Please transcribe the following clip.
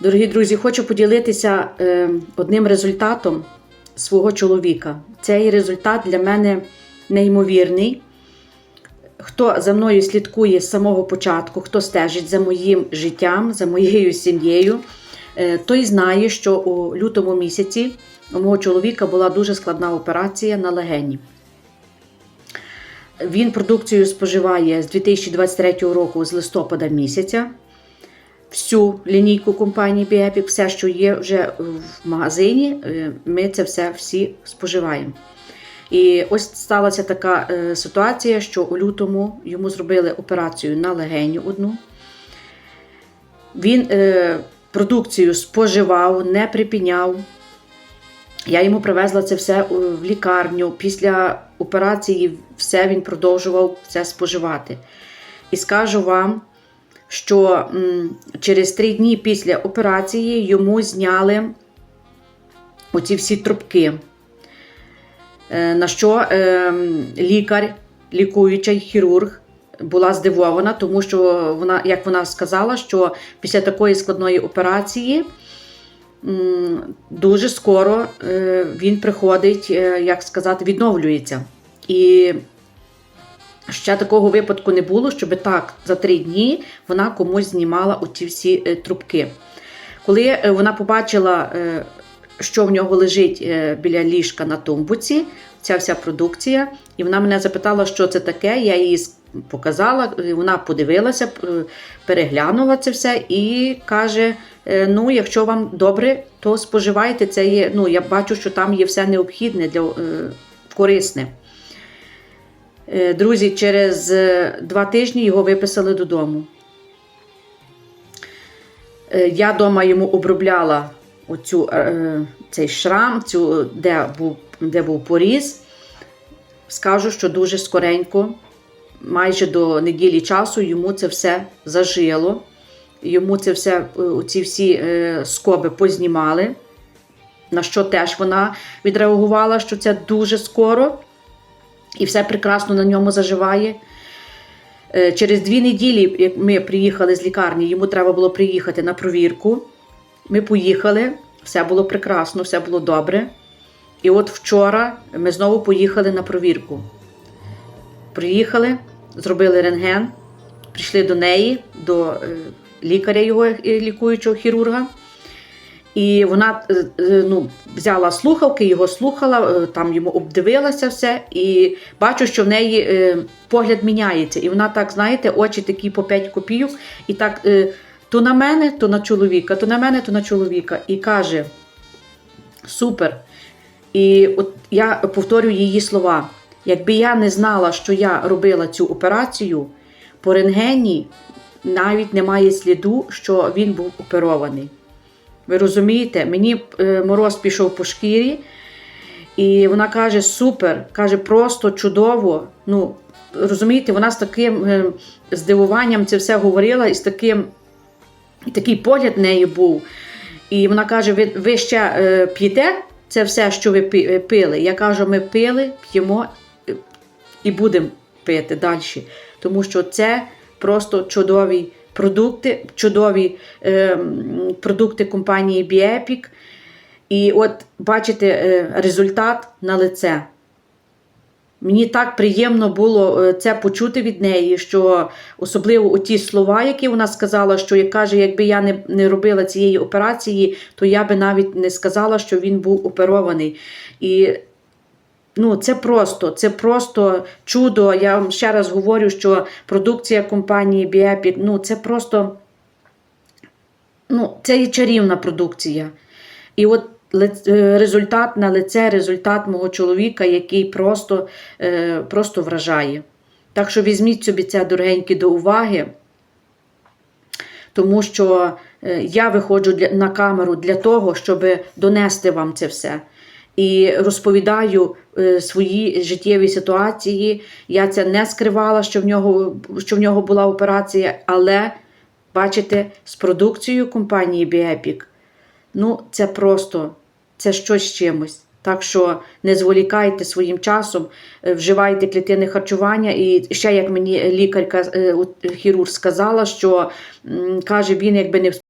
Дорогі друзі, хочу поділитися е, одним результатом свого чоловіка. Цей результат для мене неймовірний. Хто за мною слідкує з самого початку, хто стежить за моїм життям, за моєю сім'єю, е, той знає, що у лютому місяці у мого чоловіка була дуже складна операція на легені. Він продукцію споживає з 2023 року, з листопада місяця. Всю лінійку компанії Біепік, все, що є вже в магазині, е, ми це все всі споживаємо. І ось сталася така е, ситуація, що у лютому йому зробили операцію на легеню одну. Він е, продукцію споживав, не припіняв. Я йому привезла це все в лікарню. Після операції все він продовжував це споживати. І скажу вам, що через три дні після операції йому зняли оці всі трубки. Е, На що е, лікар, лікуючий хірург, була здивована, тому що вона, як вона сказала, що після такої складної операції дуже скоро е, він приходить, як сказати, відновлюється. І ще такого випадку не було, щоб так за три дні вона комусь знімала оці всі е, трубки. Коли е, вона побачила, е, що в нього лежить біля ліжка на тумбуці, ця вся продукція, і вона мене запитала, що це таке. Я їй показала, вона подивилася, переглянула це все і каже: ну, якщо вам добре, то споживайте це. Є, ну, я бачу, що там є все необхідне для корисне. Е, Друзі, через е, два тижні його виписали додому. Е, Я вдома йому обробляла оцю, цей шрам, цю, де, був, де був поріз. Скажу, що дуже скоренько, майже до неділі часу, йому це все зажило. Йому це все, ці всі скоби познімали. На що теж вона відреагувала, що це дуже скоро і все прекрасно на ньому заживає. Е, Через дві неділі, як ми приїхали з лікарні, йому треба було приїхати на провірку. Ми поїхали, все було прекрасно, все було добре. І от вчора ми знову поїхали на провірку. Приїхали, зробили рентген, прийшли до неї, до е, лікаря його е, лікуючого хірурга. І вона е, е, ну, взяла слухавки, його слухала, е, там йому обдивилася все, і бачу, що в неї погляд міняється. І вона так, знаєте, очі такі по 5 копійок, і так то на мене, то на чоловіка, то на мене, то на чоловіка. І каже: Супер. І от я повторю її слова. Якби я не знала, що я робила цю операцію, по рентгені навіть немає сліду, що він був оперований. Ви розумієте, мені е, мороз пішов по шкірі, і вона каже: супер, каже, просто чудово. Ну, розумієте, вона з таким е, здивуванням це все говорила, і з таким і такий погляд в неї був. І вона каже: ви, ви ще е, п'єте це все, що ви пи- пили. Я кажу, ми пили, п'ємо і будемо пити далі. Тому що це просто чудові продукти, чудові е, продукти компанії Біепік. І от бачите е, результат на лице. Мені так приємно було е, це почути від неї, що особливо у ті слова, які вона сказала, що як каже, якби я не, не робила цієї операції, то я би навіть не сказала, що він був оперований. І ну, це просто, це просто чудо. Я вам ще раз говорю, що продукція компанії Біепік, ну це просто ну, це є чарівна продукція. І от е, результат на лице, результат мого чоловіка, який просто, е, просто вражає. Так що візьміть собі це дорогенькі до уваги, тому що е, я виходжу на камеру для того, щоб донести вам це все. І розповідаю е, свої життєві ситуації. Я це не скривала, що в нього, що в нього була операція, але бачите, з продукцією компанії Біепік, ну це просто це щось з чимось. Так що не зволікайте своїм часом, е, вживайте клітинне харчування. І ще як мені лікарка, е, хірург сказала, що каже, він якби не